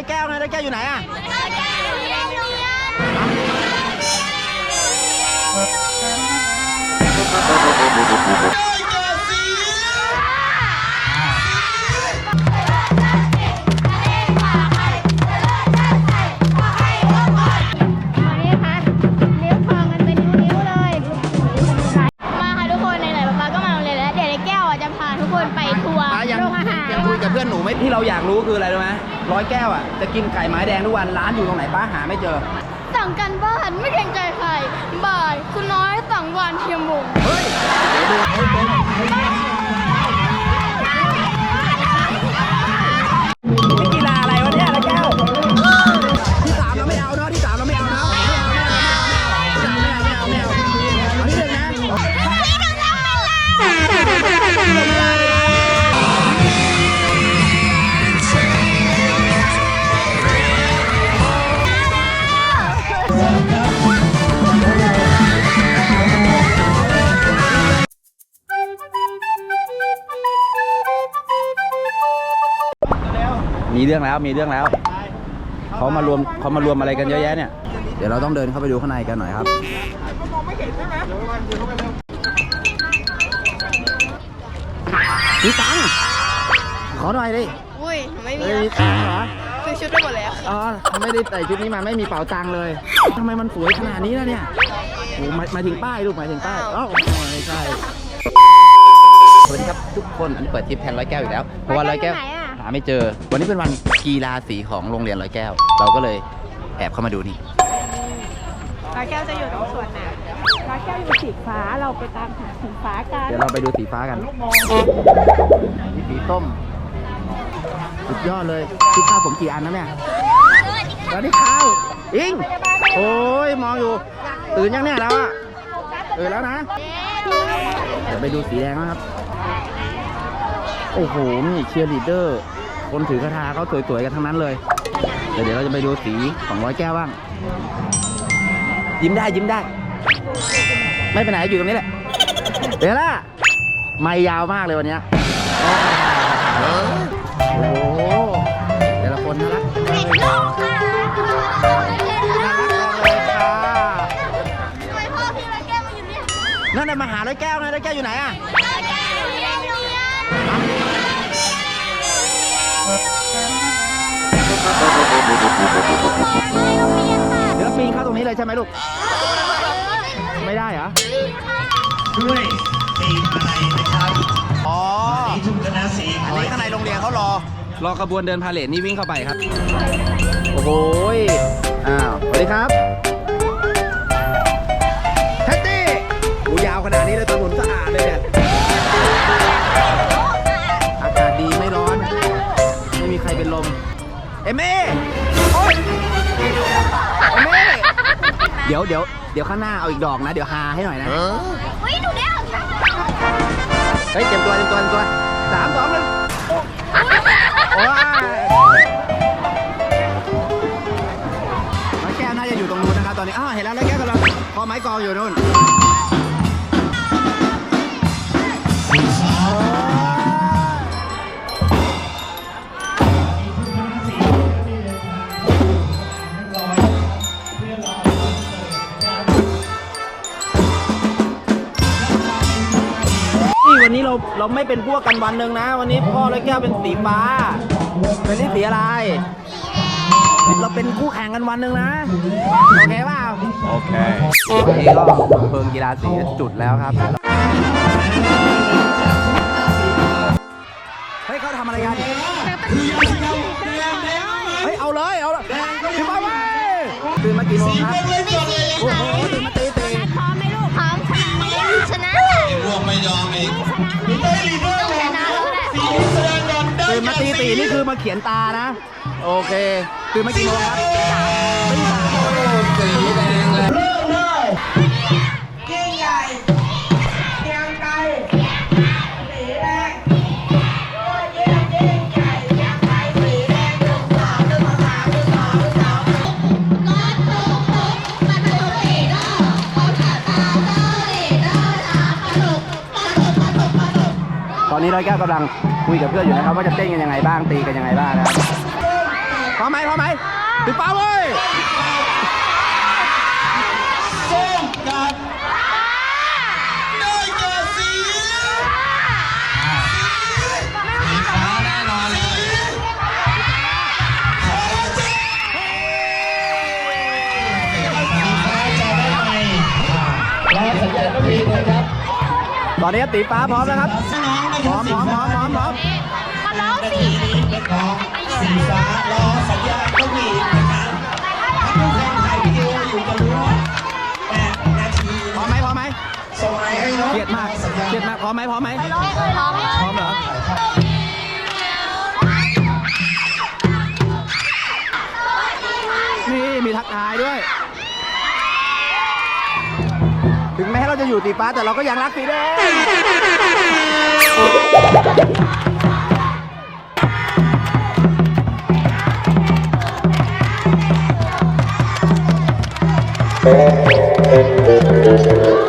ร้อยแก้วไงร้อยแก้วอยู่ไหนอะตอนนี้นะคะเลี้ยวคลองกันเป็นนิ้วๆเลยมาค่ะทุกคนไหนๆป๊าป๊าก็มาโรงเรียนแล้วเดี๋ยวไอ้แก้วอะจะพาทุกคนไปทัวร์ป้ายังโรงอาหาร ยังคุยกับเพื่อนหนูไหมที่เราอยากรู้คืออะไรรู้ไหม ร้อยแก้วอะจะกินไก่ไม้แดงทุกวันร้านอยู่ตรงไหนป้าหาไม่เจอ สั่งกันบ้านไม่เกรงใจใครบ่ายคุณน้อยสั่งหวานเทียมวงเฮ้ยเดี๋ยวดู รื่องแล้วมีเรื่องแล้วเขามารวมเขามารวมอะไรกันเยอะแยะเนี่ย เดี๋ยวเราต้องเดินเข้าไปดูข้างในกันหน่อยครับมีตังค์ขอหน่อยดิอุ้ยหนูไม่มีเอ้ยมีตังค์เหรอซื้อชุดไปหมดแล้วอ๋อไม่ได้ใส่ชุดนี้มาไม่มีเป๋าตังค์เลยทำไมมันสวยขนาดนี้ล่ะเนี่ยโอ้หมายหมายถึงป้ายลูกหมายถึงป้ายเอ้าไม่ใช่สวัสดีครับทุกคนอันนี้เปิดทริปแทนร้อยแก้วอีกแล้ว เพราะว่าร้อยแก้ว ร้อยแก้วอยู่ไหนอะหาไม่เจอ วันนี้เป็นวันกีฬาสีของโรงเรียนร้อยแก้ว เราก็เลยแอบเข้ามาดูนี่ร้อยแก้วจะอยู่ตรงส่วนไหนร้อยแก้วอยู่สีฟ้าเราไปตามหาสีฟ้ากันเดี๋ยวเราไปดูสีฟ้ากันนี่สีส้มสุดยอดเลยคิดข้าวผมกี่อันนะเนี่ยแล้วนี่ข้าวอิงโอ้ยมองอยู่ตื่นยังเนี่ยแล้วอะตื่นแล้วนะเดี๋ยวไปดูสีแดงนะครับ โอ้โหนี่เชียร์ลีดเดอร์ คนถือกระทาเขาสวยๆกันทั้งนั้นเลยเดี๋ยวเดี๋ยวเราจะไปดูสีของร้อยแก้วบ้าง ยิ้มได้ยิ้มได้ ไม่ไปไหนอยู่ตรงนี้แหละ เดี๋ยวล่ะ ไม่ยาวมากเลยวันเนี้ยโอ้โหแต่ละคนน่ารักน่ารักจังเลยค่ะทำไมพ่อพี่ร้อยแก้วมาอยู่เนี่ยนั่นน่ะมาหาร้อยแก้วไงร้อยแก้วอยู่ไหนอะ เดี๋ยวเราปีนเข้าตรงนี้เลยใช่ไหมลูก ไม่ได้เหรอ ด้วยทีมอะไรนะครับอ๋อนี่ทุกคณะสีอันนี้ข้างในโรงเรียนเขารอ รอขบวนเดินพาเหรดนี่วิ่งเข้าไปครับ โอ้โหยอ้าว สวัสดีครับแท็กซี่หูยาวขนาดนี้เลย เอมเม่โอ๊ยเอมเม่เดี๋ยวเดี๋ยวเดี๋ยวข้างหน้าเอาอีกดอกนะ เดี๋ยวฮาให้หน่อยนะ เฮ้ยหนูเด้วเฮ้ยเตรียมตัวเตรียมตัวเตรียมตัวสามสองหนึ่งโอ้ยร้อยแก้วน่าจะอยู่ตรงนู้นนะครับตอนนี้อ้าวเห็นแล้วร้อยแก้วกำลังคอไม้กองอยู่นู่นนี่ เราเราไม่เป็นพวกกันวันหนึ่งนะ วันนี้พ่อร้อยแก้วเป็นสีฟ้าเป็นนี่สีอะไรเราเป็นคู่แข่งกันวันหนึ่งนะ โอเคเปล่าโอเควันนี้ก็เพิงกีฬาสีจุดแล้วครับ เฮ้ยเขาทำอะไรกัน เฮ้ย เอาเลย เอาเลยขึ้นมาเว้ยตื่นมากี่โมงครับ มาเขียนตานะ โอเคตื่นมากี่โมงครับสีแดงเลยเริ่มเลยยิ่งใหญ่เกียงไกรสีแดงโอ้ยยิ่งยิ่งใหญ่เกียงไกรสีแดงหนึ่งสามหนึ่งสามหนึ่งสามหนึ่งสามตอนนี้ร้อยแก้วกำลัง คุยกับเพื่อนอยู่นะครับว่าจะเต้นกันยังไงบ้างตีกันยังไงบ้างนะครับพร้อมไหมพร้อมไหมติดเป้าเว้ยส้มกับได้แก่สีสีฟ้าแน่นอนเลยสีฟ้าจะได้ไหมรอสัญญาณก็มีนะครับ ตอนนี้ตีฟ้าพร้อมแล้วครับ พร้รัอบมพร้อมพร้อมพร้อมพร้อมมาร้องนาสิทีนี้นะครับสีฟ้ารอสัญญาณก็มีนะครับถ้าผู้คนถ่ายวิดีโออยู่จะรู้ว่าแปดนาทีพร้อมไหมพร้อมไหมส่งไลน์ให้น้องเครียดมากเครียดมากพร้อมไหมพร้อมไหมร้องร้องพร้อมเหรอนี่มีทักทายด้วย ถึงแม้เราจะอยู่สีฟ้าแต่เราก็ยังรักสีแดง ส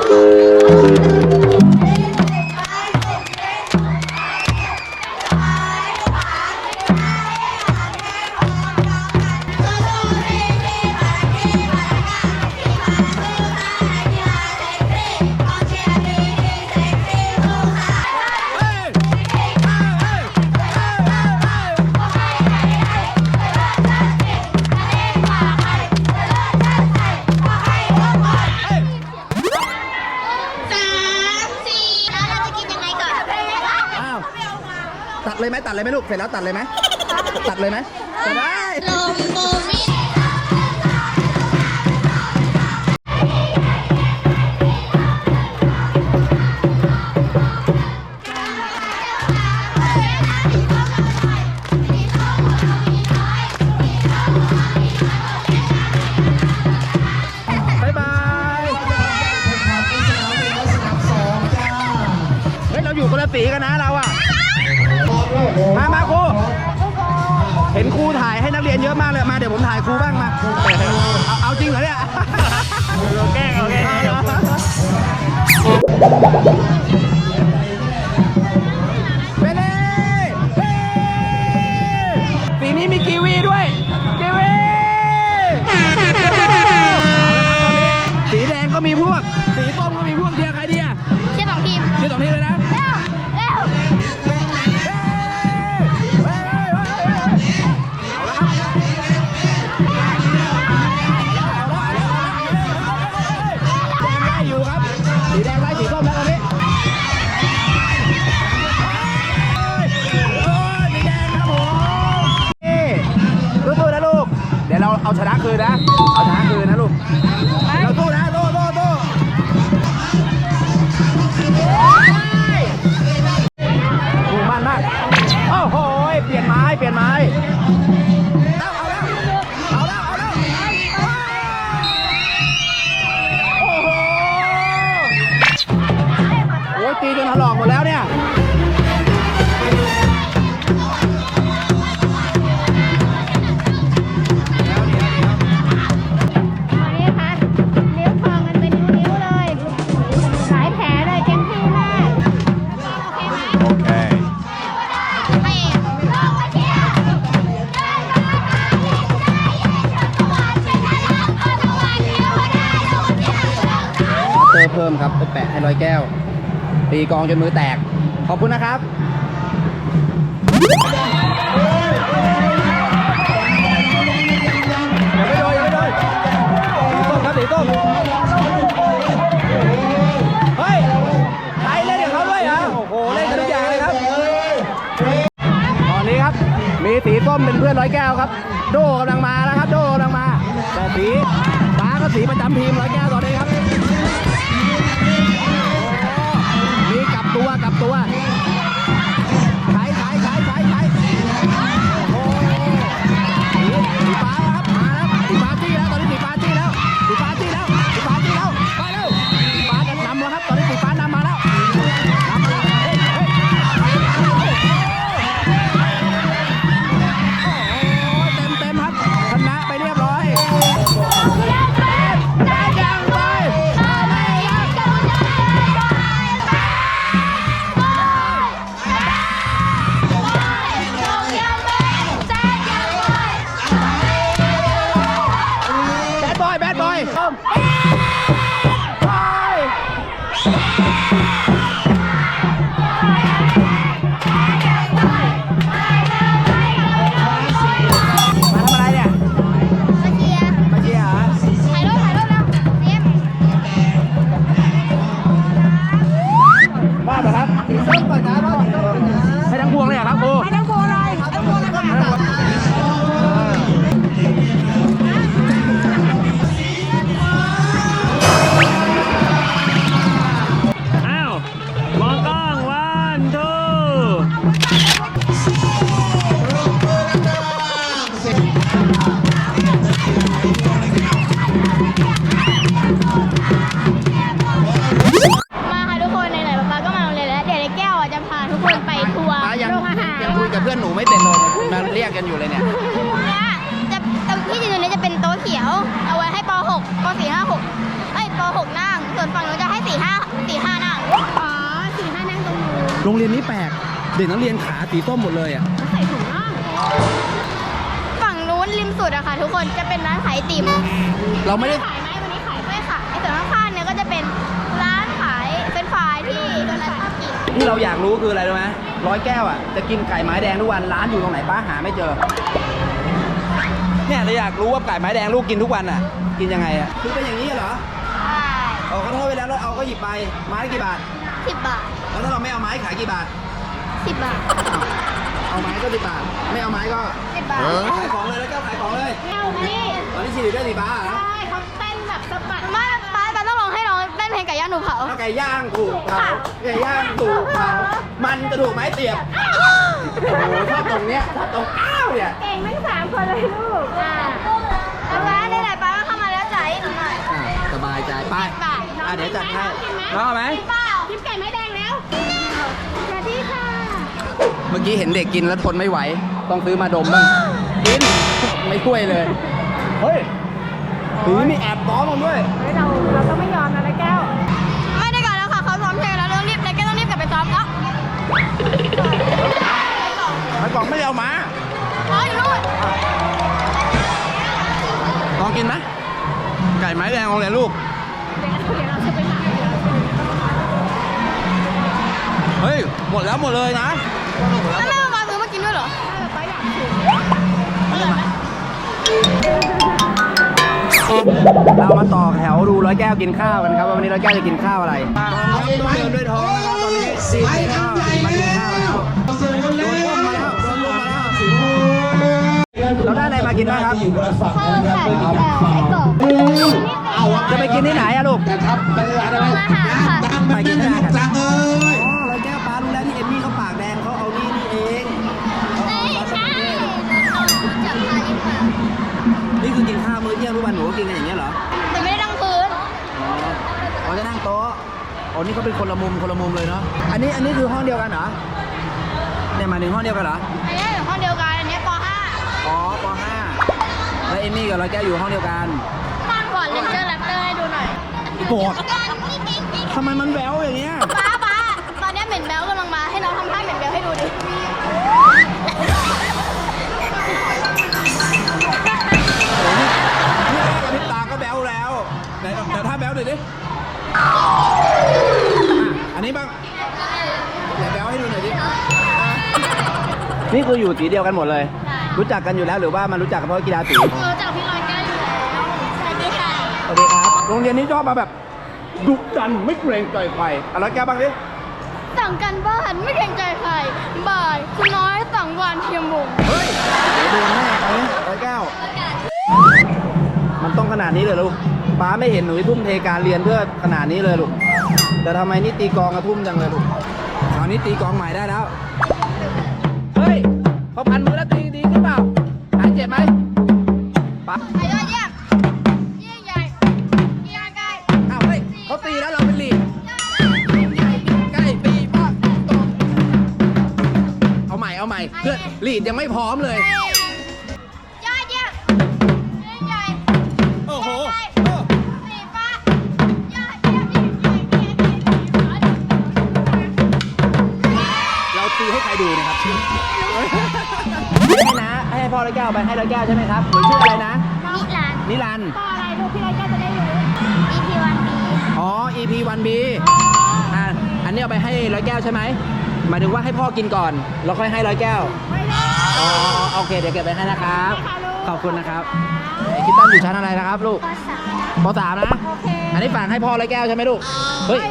เลยไหมตัดเลยไหมลูก เสร็จแล้วตัดเลยไหม ตัดเลยไหมจะได้ ลมโบมิ กีวีด้วยกีวีสีแดงก็มีพวก สีส้มก็มีพวกเทียร์ใครดีอะเชื่อสองทีมชื่อสองทีเลยนะ คือาชนะ พิ่มครับไปแปะให้ร้อยแก้ว ตีกองจนมือแตก ขอบคุณนะครับอย่าไปโดนอย่าไปโดนสีส้มครับสีส้มเฮ้ยใครเล่นกับเขาด้วยเหรอโอ้โหเล่นกันทุกอย่างเลยครับ ตอนนี้ครับ มีสีส้มเป็นเพื่อนร้อยแก้วครับ โดกำลังมาแล้วครับ โดกำลังมา แต่สีฟ้าก็สีประจำทีมร้อยแก้วตอนนี้ครับ ดอะค่ะ ทุกคนจะเป็นร้านขายไอติมเราไม่ได้ขายไหมวันนี้ขายไม่ค่ะไอส่วนข้างๆเนี่ยก็จะเป็นร้านขายเป็นฝ่ายที่โดนัทชอบกินที่เราอยากรู้คืออะไรรู้ไหมร้อยแก้วอะจะกินไก่ไม้แดงทุกวันร้านอยู่ตรงไหนป้าหาไม่เจอเนี่ยเราอยากรู้ว่าไก่ไม้แดงลูกกินทุกวันอะ กินยังไงอะคือเป็นอย่างนี้เหรอใช่เอาเขาทอดไว้แล้วแล้วเอาก็หยิบไปไม้ละกี่บาทสิบบาทแล้วถ้าเราไม่เอาไม้ขายกี่บาทสิบบาท เอาไม้ก็สิบบาท ไม่เอาไม้ก็สิบบาทขายของเลยแล้วแก้วขายของเลยแก้วนี่ตอนนี้ฉีดได้สิป้าเหรอใช่เขาเต้นแบบสะบัดไม่ป้าป้าต้องลองให้น้องเต้นเพลงไก่ย่างหนูเผาถ้าไก่ย่างถูกเผาไก่ย่างถูกเผามันจะถูกไม้เสียบโอ้โหชอบตรงเนี้ยชอบตรงอ้าวเนี่ยเก่งทั้งสามคนเลยลูกอ่าแล้วป้าได้ไหนป้าก็เข้ามาแล้วจ่ายให้หนูหน่อยอะสบายใจไปบาทอะเดี๋ยวจัดให้กินไหมน้องเอาไหมกินเปล่าทิปไก่ไม่แดงแล้วสวัสดีค่ะ เมื่อกี้เห็นเด็กกินแล้วทนไม่ไหว ต้องซื้อมาดมบ้าง กิน ไม่ช่วยเลย เฮ้ยถือมีแอบต้อมมันด้วยเราเราต้องไม่ยอมนะแก้ว ไม่ได้ก่อนแล้วค่ะเขาซ้อมเพลงแล้วต้องรีบแล้วแก้วต้องรีบกลับไปซ้อมแล้วไอ้กล่องไม่ได้เอามาอ๋ออยู่นู่นลองกินไหมไก่ไม้แดงโรงเรียนลูก เดี๋ยวเดี๋ยวเราจะไปหาเดี๋ยวเราจะไปหา เฮ้ย หมดแล้วหมดเลยนะ แล้วแม่มาซื้อมากินด้วยเหรอป้าอยากชิมอร่อยไหมเรามาต่อแถวดูร้อยแก้วกินข้าวกันครับว่าวันนี้ร้อยแก้วจะกินข้าวอะไรต้องเดินด้วยท้องนะครับตอนนี้ซีนข้าวมากินข้าวแล้วโดนอุ้มมาแล้วโดนอุ้มมาแล้วเราได้อะไรมากินบ้างครับข้าวไข่เอ่อไส้กรอกจะไปกินที่ไหนอะลูกนะครับเป็นร้านอะไรมาหาค่ะไปกินที่ไหน กวันหนูก็กินกันอย่างเงี้ยเหรอแต่ไม่ได้ดังพื้นอ๋อเขาจะนั่งโต๊ะอ๋อนี่เขาเป็นคนละมุมคนละมุมเลยเนาะอันนี้อันนี้คือห้องเดียวกันเหรอเนี่ยหมายถึงห้องเดียวกันเหรออันนี้อยู่ห้องเดียวกันอันนี้ปอ๋อป .5 แล้วเอมมี่กับร้อยแก้วอยู่ห้องเดียวกัน .5 ตอนก่อนเลนเจอร์แรปเตอร์ให้ดูหน่อยโกรธทำไมมันแววอย่างเงี้ย ป้าป้าตอนนี้เหม็นแบลกำลังมาให้น้องทำท่าเหม็นแบลให้ดูดิ นนี้บ้างเดี๋ยวแบวให้ดูหน่อยดิอะนี่คืออยู่สีเดียวกันหมดเลยใช่รู้จักกันอยู่แล้วหรือว่ามันรู้จักกันเพราะกีฬาสีรู้จักพี่ลอยแก้วอยู่แล้วสวัสดีค่ะสวัสดีครับ โรงเรียนนี้ชอบมาแบบดุดันไม่เกรงใจใครอะร้อยแก้วบ้างดิสั่งกันบ้านไม่เกรงใจใครบ่ายคุณน้อยสั่งหวานเทียมวงเฮ้ยเดี๋ยวโดนแน่ไปร้อยแก้ว มันต้องขนาดนี้เลยลูกป้าไม่เห็นหนูทุ่มเทการเรียนเพื่อขนาดนี้เลยลูก แต่ทำไมนี่ตีกลองกระทุ่มจังเลยลูกคราวนี้ตีกลองใหม่ได้แล้ว เฮ้ยเขาพันมือแล้วตีดีขึ้นเปล่าหายเจ็บไหมป้าใครยอดเยี่ยมยิ่งใหญ่กีฬาไกลอ้าวเฮ้ยเขาตีแล้วเราเป็นลีดใกล้ปีป้าตกเอาใหม่เอาใหม่เพื่อนลีดยังไม่พร้อมเลยย พ่อร้อยแก้วไปให้ร้อยแก้วใช่ไหมครับหนูชื่ออะไรนะ นิรันดร์นิรันดร์ต่ออะไรดูพี่ไรก็จะได้รู้ EP วันดีอ๋อ EP 1B อะอันนี้เอาไปให้ร้อยแก้วใช่ไหมหมายถึงว่าให้พ่อกินก่อน แล้วค่อยให้ร้อยแก้วไม่ได้ อ๋อโอเค เดี๋ยวเก็บไปให้นะครับค่ะลูกขอบคุณนะครับไอ้คิตตันอยู่ชั้นอะไรนะครับลูกปสามปสามนะ โอเค อันนี้ฝากให้พ่อร้อยแก้วใช่ไหมลูกเฮ้ย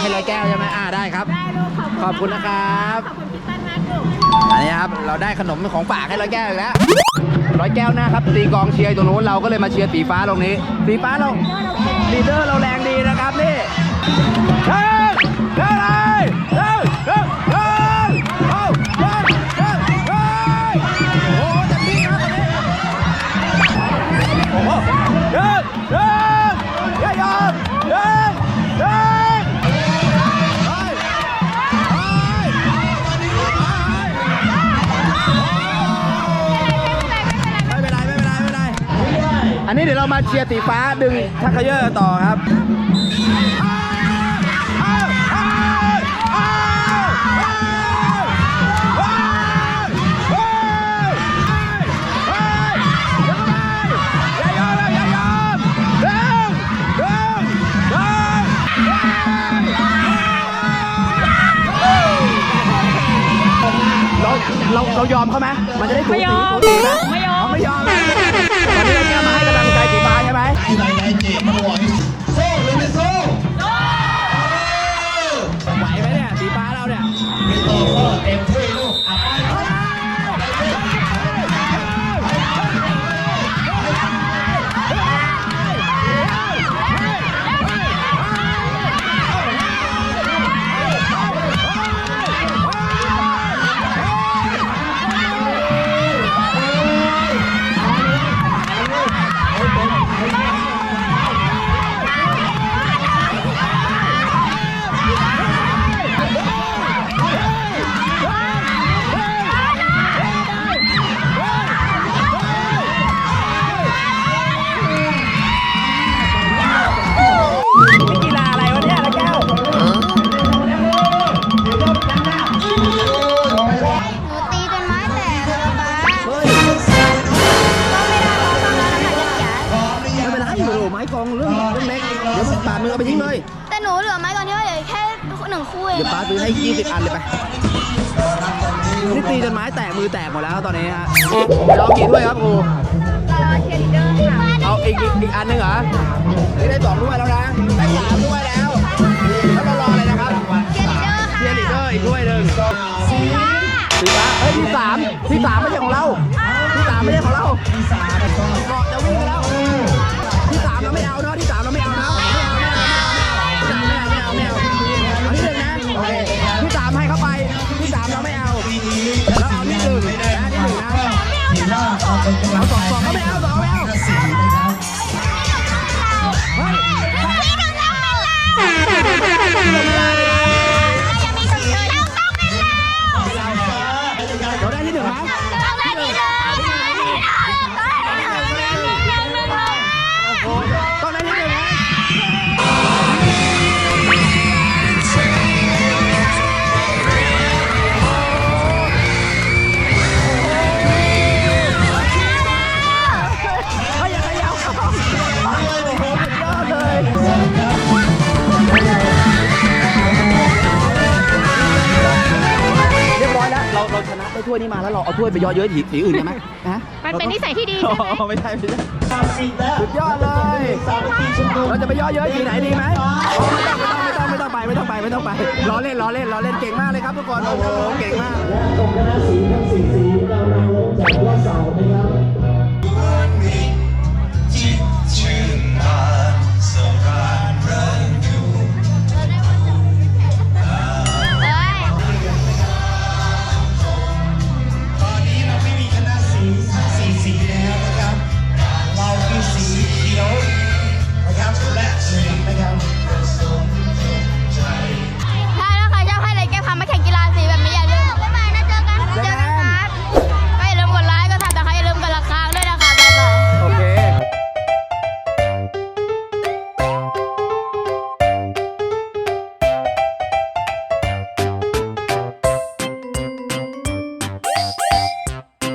ให้ร้อยแก้วใช่ไหมอ่าได้ครับ ได้ลูกขอบคุณนะครับ ขอบคุณพี่ตั้นมากลูก อันนี้ครับเราได้ขนมของฝากให้ร้อยแก้วอีกแล้วร้อยแก้วหน้าครับตีกองเชียร์ตรงนู้นเราก็เลยมาเชียร์สีฟ้าตรงนี้ สีฟ้าเราลีดเดอร์เราแรงดีนะครับ เรามาเชียร์สีฟ้าดึงชักเยอร์ต่อครับเราเรายอมเขาไหมมันจะได้ถูกสีถูกสีไหมไม่ยอมไม่ยอม ไหมที่ไหนไหนเกมมันไหว อ้โหไม้กองเรื่องเรื่องเล็กเดี๋ยวมึงปาดมือเอาไปทิ้งเลยแต่หนูเหลือไม้ก่อนที่ว่าเหลือแค่หนึ่งคู่เองเดี๋ยวป้าซื้อให้20อันเลยไปนี่ตีจนไม้แตกมือแตกหมดแล้วตอนนี้ฮะจะเอากี่ถ้วยครับครูรอเชียร์ลีดเดอร์ค่ะเอาอีกอีกอีกอันหนึงเหรอนี่ได้สองถ้วยแล้วนะได้สามถ้วยแล้วแล้วเรารออะไรนะครับเชียร์ลีดเดอร์ค่ะเชียร์ลีดเดอร์อีกถ้วยหนึ่งสีฟ้าสีฟ้าเฮ้ยที่สามที่สามไม่ใช่ของเราที่สามไม่ใช่ของเราเกาะจะวิ่งไปแล้ว ที่สามเราไม่เอาเนาะที่สามเรา แล้วเราเอาถ้วยไปเย่อเย้ยสีสีอื่นได้ไหมฮะมันเป็นนิสัยที่ดีอ๋ใช่ไหมอไม่ใช่ไม่ใช่อีกแล้วสุดยอดเลยสามัคคีชุมนุมเราจะไปย่อเย้ยสีไหนดีไหมไม่ต้องไม่ต้องไม่ต้องไม่ต้องไปไม่ต้องไปไม่ต้องไปล้อเล่นล้อเล่นล้อเล่นเก่งมากเลยครับทุกคนโอ้โหเก่งมากและกรมคณะสีทั้งสี่สีเรานำลงจากยอดเสานะครับ